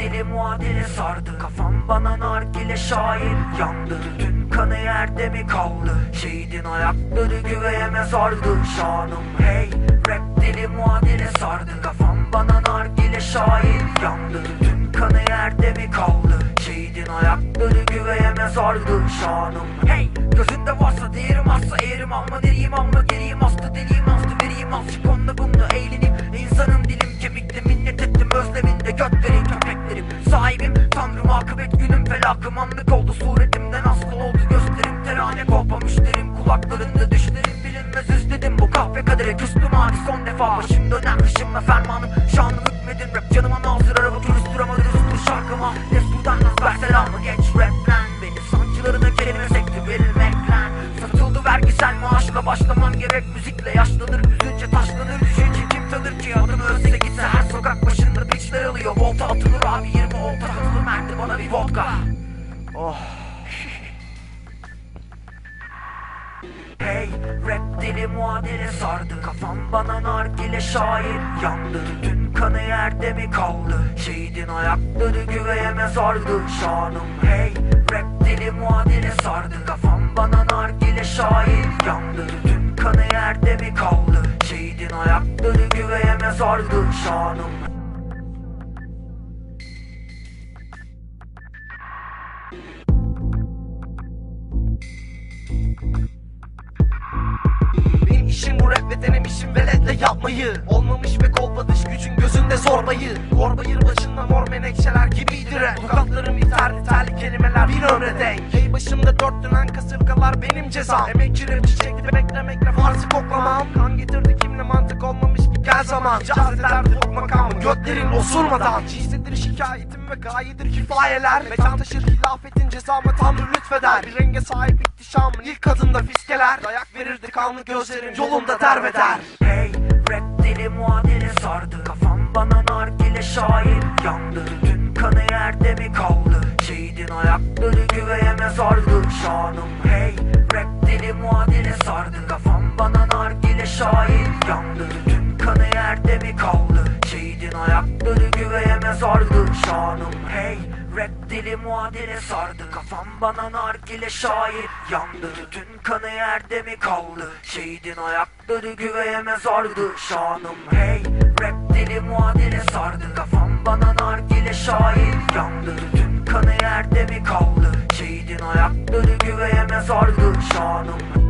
deli muadele sardı. Kafam bana nargile şair yandı Tütün kanı yerde mi kaldı. Şehidin ayakları güveye mezardı. Şanım hey rap deli muadele sardı. Kafam bana nargile şair yandı Tütün kanı yerde mi kaldı. Şehidin ayakları güveye mezardı. Şanım hey gözünde varsa değerim azsa eğerim Ama deriyim ama geriyim hasta deliyim hasta vereyim Azıcık onunla bununla Götlerin köpeklerim sahibim Tanrım akıbet günüm felakım. Anlık oldu Suretimden aslı oldu. Gösterim Terane kolpa müşterim kulaklarında düşlerim Bilinmez üstledim. Bu kahve kadere küstüm hadi son defa. Başım döner kışımla fermanım. Şanım hükmedin. Rap canıma nazır araba turisttir ama dürüsttür şarkıma. Desturdan naz ver selamı geç raplen Beni sancılarına kelime sekti verilmeklen Satıldı vergisel maaşla başlaman gerek. Müzikle Yaşlanır üzünce taşlanır bana bir vodka. Oh. Hey rap deli muadele sardı. Kafam bana nargile şair yandı Tütün kanı yerde mi kaldı? Şehidin ayakları güveye mezardı. Şanım hey rap deli muadele sardı. Kafam bana nargile şair yandı Tütün kanı yerde mi kaldı? Şehidin ayakları güveye mezardı. Şanım Benim işim bu rap ve denemişim veletle yapmayı. Olmamış ve kolpa dış gücün gözünde zorbayı. Korbayır başında mor menekşeler gibiydi rap. Tokatlarım iterli terli kelimeler bir ömre denk. Hey başımda dört dönen kasırgalar benim cezam. Emekçi rapçi çekti beklemekle farsı koklamam Kan getirdi kimle mantık olmamış ki gel zaman İcaz eder bu makamın götlerin osurmadan. Çiğsedir şikayetim ve gayedir kifayeler. Mekan taşır hilafetin cezamı tanrı lütfeder. Bir renge sahip ihtişamın ilk adında fiskeler. Dayak verirdi kanlı gözlerim yolunda derbeder. Hey rap deli muadele sardı. Kafam bana nargile şair yandı Tütün kanı yerde mi kaldı. Şehidin ayakları güveye mezardı. Şanım hey rap deli muadele sardı. Kafam bana nargile şair yandı Şehidin ayakları güveye mezardı Şanım. Hey Rap deli muadele sardı. Kafam bana nargile şair Yandı tütün kanı yerde mi kaldı? Şehidin ayakları güveye mezardı Şanım. Hey Rap deli muadele sardı. Kafam bana nargile şair Yandı tütün kanı yerde mi kaldı? Şehidin ayakları güveye mezardı Şanım